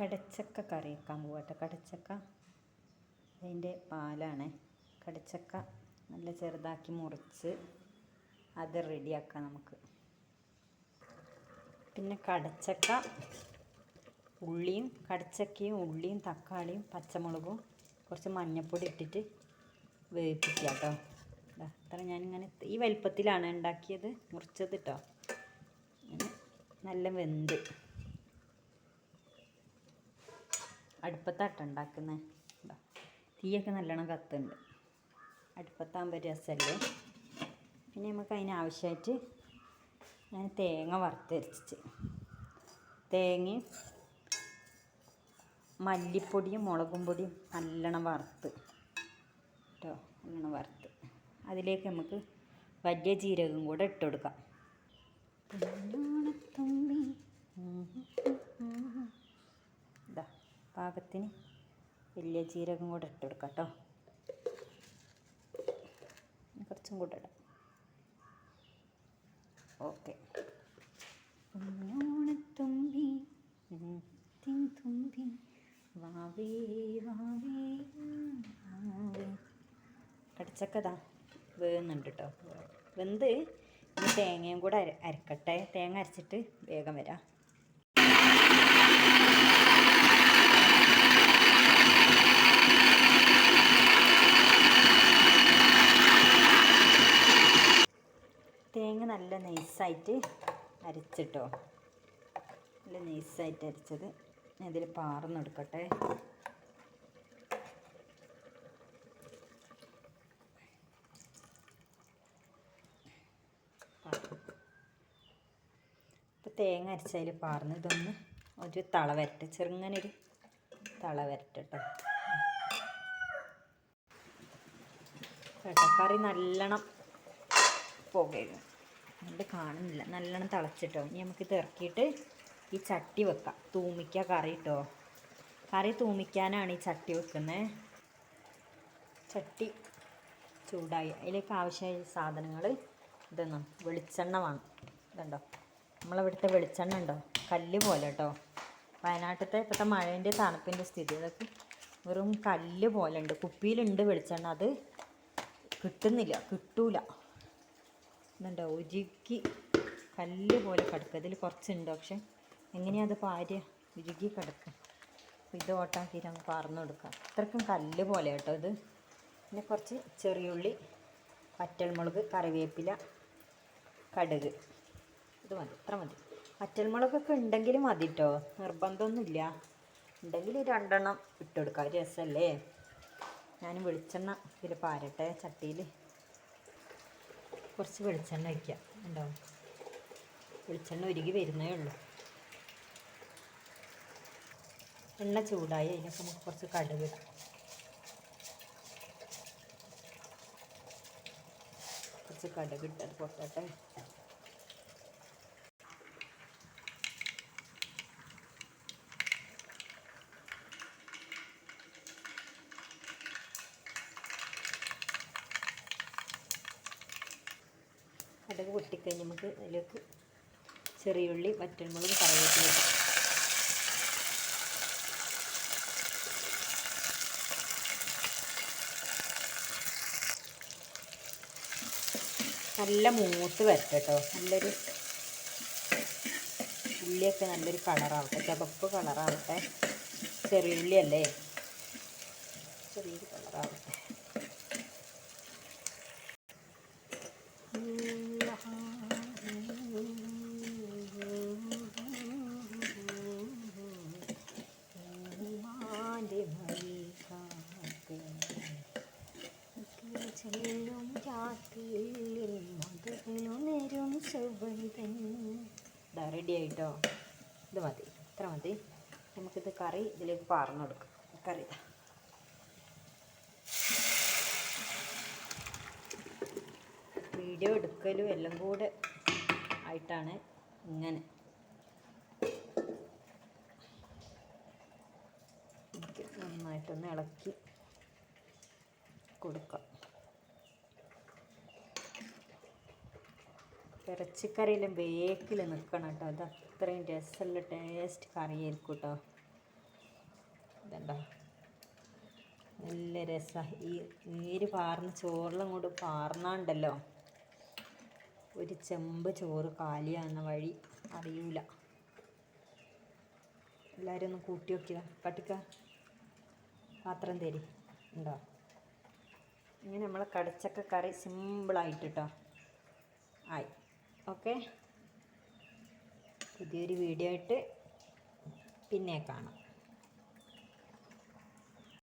കടച്ചക്ക കറി വെക്കാൻ പോകട്ടെ കടച്ചക്ക അതിന്റെ പാലാണ്. കടച്ചക്ക നല്ല ചെറുതാക്കി മുറിച്ച് അത് റെഡിയാക്കാം നമുക്ക്. പിന്നെ കടച്ചക്ക ഉള്ളിയും കടച്ചക്കയും ഉള്ളിയും തക്കാളിയും പച്ചമുളകും കുറച്ച് മഞ്ഞൾപ്പൊടി ഇട്ടിട്ട് വേവിപ്പിക്കുക കേട്ടോ അത്ര ഞാനിങ്ങനെ ഈ വലിപ്പത്തിലാണ് ഉണ്ടാക്കിയത്. മുറിച്ചത് കേട്ടോ നല്ല വെന്ത്. അടുപ്പത്താട്ട ഉണ്ടാക്കുന്നത് തീയൊക്കെ നല്ലോണം കത്തുണ്ട് അടുപ്പത്താകുമ്പോൾ രസമല്ലേ പിന്നെ നമുക്ക് അതിനാവശ്യമായിട്ട് ഞാൻ തേങ്ങ വറുത്തരച്ചിട്ട് തേങ്ങയും മല്ലിപ്പൊടിയും മുളകും പൊടിയും നല്ലോണം വറുത്ത് കേട്ടോ നല്ലോണം വറുത്ത്. അതിലേക്ക് നമുക്ക് വലിയ ജീരകം കൂടെ ഇട്ട് കൊടുക്കാം. പൊന്നോണത്തുമ്പി. ഇതാ പാകത്തിന് വലിയ ജീരകം കൂടെ ഇട്ട് കൊടുക്കാം കേട്ടോ. കുറച്ചും കൂടെ ഇടാം. ഓക്കെ. തിൻ തുമ്പി വാവേ വാവേ കടിച്ചക്കതാ വേകുന്നുണ്ട് കേട്ടോ. വെന്ത് തേങ്ങയും കൂടെ അര അരക്കട്ടെ. തേങ്ങ അരച്ചിട്ട് വേഗം വരാം തേങ്ങ നല്ല നൈസായിട്ട് അരച്ചിട്ടോ. നല്ല നൈസായിട്ട് അരച്ചത്. ഇതിൽ പാർന്നെടുക്കട്ടെ ഇപ്പം തേങ്ങ അരച്ചതിൽ പാർന്ന് ഇതൊന്ന് ഒരു തള വരട്ടെ. ചെറുങ്ങനെ ഒരു തള വരട്ടെ കേട്ടോ കേട്ടോ കറി നല്ലോണം പുകയും അതുകൊണ്ട് കാണുന്നില്ല. നല്ലോണം തിളച്ചിട്ടോ. ഇനി നമുക്ക് ഇറക്കിയിട്ട് ഈ ചട്ടി വെക്കാം. തൂമിക്കുക കറി കേട്ടോ കറി തൂമിക്കാനാണ് ഈ ചട്ടി വെക്കുന്നത് ചട്ടി ചൂടായി. അതിലേക്ക് ആവശ്യമായ സാധനങ്ങൾ ഇതൊന്നും വെളിച്ചെണ്ണ വേണം. ഇതുണ്ടോ? നമ്മളിവിടുത്തെ വെളിച്ചെണ്ണ ഉണ്ടോ? കല്ല് പോലെ കേട്ടോ വയനാട്ടിലത്തെ ഇപ്പോഴത്തെ മഴേന്റെ തണുപ്പിന്റെ സ്ഥിതി. അതൊക്കെ വെറും കല്ല് പോലെ ഉണ്ട്. കുപ്പിയിലുണ്ട് വെളിച്ചെണ്ണ. അത് കിട്ടുന്നില്ല. കിട്ടൂല. ഇതുണ്ടോ ഉരുക്കി കല്ല് പോലെ കിടക്കുക ഇതിൽ കുറച്ചുണ്ട്. പക്ഷെ എങ്ങനെയാ അത് പാര്യ ഉരുക്കി കിടക്കുക അപ്പോൾ ഇത് ഓട്ടാക്കിയിട്ട് അങ്ങ് പറന്നു കൊടുക്കാം. അത്രക്കും കല്ല് പോലെ കേട്ടോ ഇത്. പിന്നെ കുറച്ച് ചെറിയുള്ളി വറ്റൽമുളക് കറിവേപ്പില കടുക്. ഇത് മതി. ഇത്ര മതി. വറ്റൽമുളകൊക്കെ ഉണ്ടെങ്കിൽ മതി കേട്ടോ നിർബന്ധമൊന്നുമില്ല. ഉണ്ടെങ്കിൽ രണ്ടെണ്ണം ഇട്ടുകൊടുക്കാം രസമല്ലേ? ഞാൻ വെളിച്ചെണ്ണ ഇതിൽ പാരട്ടെ. ചട്ടിയിൽ കുറച്ച് വെളിച്ചെണ്ണ വയ്ക്കാം ഉണ്ടാവും വെളിച്ചെണ്ണ ഒരുകി വരുന്നേ ഉള്ളൂ. എണ്ണ ചൂടായി അതിനൊക്കെ നമുക്ക് കുറച്ച് കടുക് കുറച്ച് കടുക് ഇട്ടത് പൊട്ടട്ടെ. കടുക് പൊട്ടിക്കഴിഞ്ഞ് നമുക്ക് അതിലേക്ക് ചെറിയുള്ളി വറ്റൽമുളക് കറിവേപ്പില നല്ല മൂത്ത് വരട്ടെ നല്ലൊരു ഉള്ളിയൊക്കെ നല്ലൊരു കളറാവട്ടെ. ചുവപ്പ് കളറാവട്ടെ. ചെറിയുള്ളിയല്ലേ ചെറിയൊരു കളറാവട്ടെ. ചെല്ലും രാത്രിയിൽ മധുവിലുണരും സുഗന്ധൻ ഇതാ റെഡി ആയിട്ടോ? ഇത് മതി. ഇത്ര മതി. നമുക്കിത് കറി ഇതിലേക്ക് പാർന്നു കൊടുക്കാം. കറി വീഡിയോ എടുക്കലും എല്ലാം കൂടെ ആയിട്ടാണ് ഇങ്ങനെ. നന്നായിട്ടൊന്ന് ഇളക്കി കൊടുക്കാം. ഇറച്ചിക്കറിയിലും ബേക്കിൽ നിൽക്കണം കേട്ടോ. അത് അത്രയും രസമുള്ള ടേസ്റ്റ് കറിയായിരിക്കും കേട്ടോ. ഇതെന്താ നല്ല രസമാണ് ഈ നീര് പാർന്ന് ചോറിലും കൂടെ പാർന്നാണ്ടല്ലോ. ഒരു ചെമ്പ് ചോറ് കാലിയാകുന്ന വഴി അറിയൂല. എല്ലാവരും ഒന്ന് കൂട്ടി നോക്കിയതാ കട്ടിക്ക പാത്രം തരി. ഉണ്ടോ? ഇങ്ങനെ നമ്മളെ കടച്ചക്ക കറി സിമ്പിളായിട്ട് കേട്ടോ. ആയി. ഓക്കെ. പുതിയൊരു വീഡിയോ ആയിട്ട് പിന്നെ കാണാം.